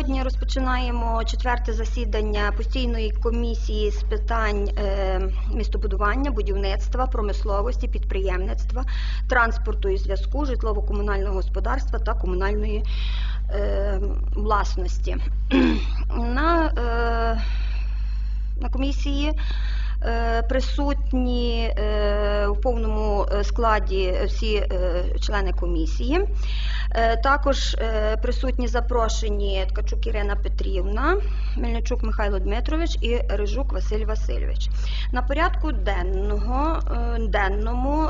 Сьогодні розпочинаємо четверте засідання постійної комісії з питань е, містобудування, будівництва, промисловості, підприємництва, транспорту і зв'язку, житлово-комунального господарства та комунальної е, власності. На, е, на комісії присутні у повному складі всі члени комісії. Е, Також е, присутні запрошені Ткачук Ірина Петрівна, Мельничук Михайло Дмитрович і Рижук Василь Васильович. На порядку денного, е, денному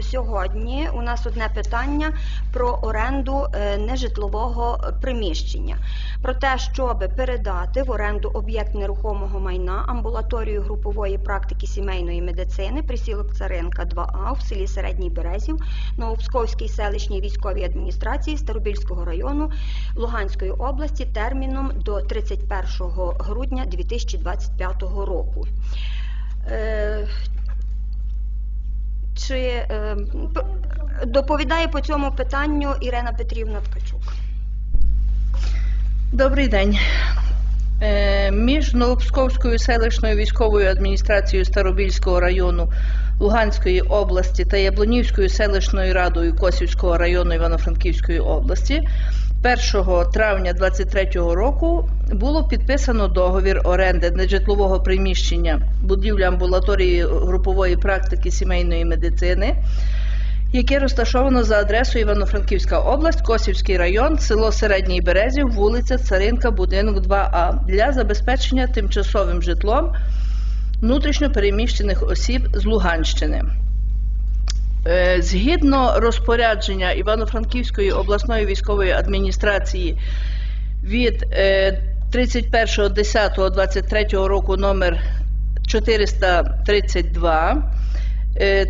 сьогодні у нас одне питання про оренду нежитлового приміщення. Про те, щоб передати в оренду об'єкт нерухомого майна амбулаторію групової практики сімейної медицини присілок Царинка 2А в селі Середній Березів Новопсковській селищній військовій адміністрації Старобільського району Луганської області терміном до 31 грудня 2025 року. Е, Чи е, доповідає по цьому питанню Ірина Петрівна Ткачук? Добрий день. Е, Між Новопсковською селищною військовою адміністрацією Старобільського району Луганської області та Яблонівською селищною радою Косівського району Івано-Франківської області 1 травня 2023 року було підписано договір оренди нежитлового приміщення будівлі амбулаторії групової практики сімейної медицини яке розташовано за адресою Івано-Франківська область, Косівський район, село Середній Березів, вулиця Царинка, будинок 2А для забезпечення тимчасовим житлом внутрішньо переміщених осіб з Луганщини. Е, Згідно розпорядження Івано-Франківської обласної військової адміністрації від е, 31.10.23 року номер 432 Е,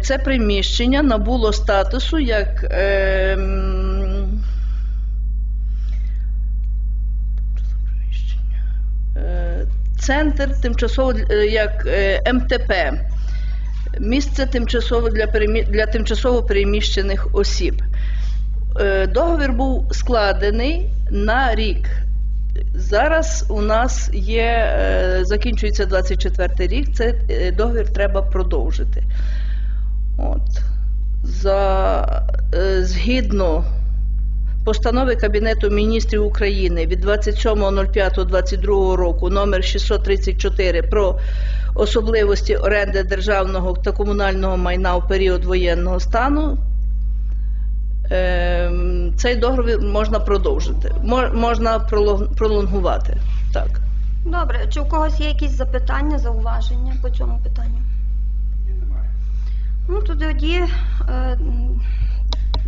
Це приміщення набуло статусу як ем, е, центр тимчасово е, як е, МТП, місце тимчасово для, перемі- для тимчасово переміщених осіб. Е, Договір був складений на рік. Зараз у нас є, е, закінчується 24 рік, це е, договір треба продовжити. От. За, е, згідно постанови Кабінету міністрів України від 27.05.22 року номер 634 про особливості оренди державного та комунального майна у період воєнного стану, ем, цей договір можна продовжити, можна пролонгувати. Так. Добре, чи у когось є якісь запитання, зауваження по цьому питанню? Ну, тоді е,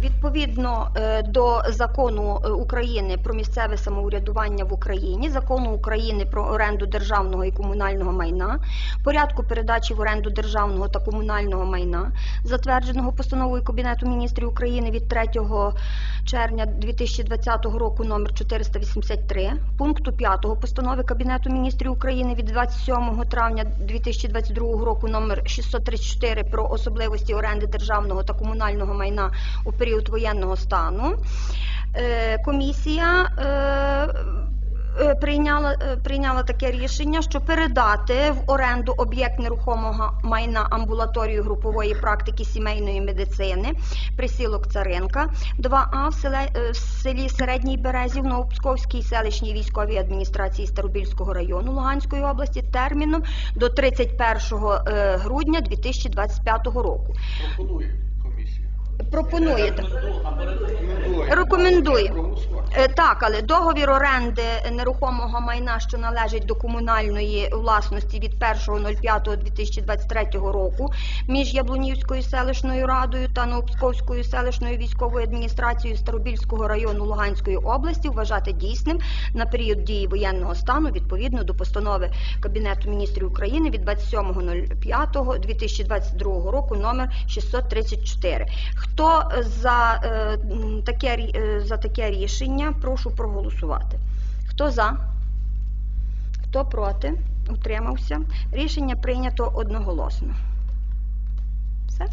відповідно е, до закону е, України про місцеве самоврядування в Україні, закону України про оренду державного і комунального майна, порядку передачі в оренду державного та комунального майна, затвердженого постановою Кабінету міністрів України від 3 червня 2020 року номер 483, пункту 5 постанови Кабінету міністрів України від 27 травня 2022 року номер 634 про особливості оренди державного та комунального майна у період воєнного стану. Е, Комісія е, е, прийняла, прийняла таке рішення, що передати в оренду об'єкт нерухомого майна амбулаторію групової практики сімейної медицини присілок Царинка 2А в, селе, е, в селі Середній Березів Новопсковській селищній військовій адміністрації Старобільського району Луганської області терміном до 31 е, грудня 2025 року. Комісія. Пропонуєте? Рекомендує. Е, Так, але договір оренди нерухомого майна, що належить до комунальної власності від 1.05.2023 року між Яблунівською селищною радою та Новопсковською селищною військовою адміністрацією Старобільського району Луганської області вважати дійсним на період дії воєнного стану відповідно до постанови Кабінету міністрів України від 27.05.2022 року номер 634. Хто за е, таке е, за таке рішення? Прошу проголосувати. Хто за? Хто проти? Утримався. Рішення прийнято одноголосно. Все?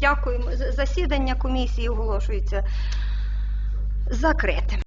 Дякуємо. Засідання комісії оголошується закритим.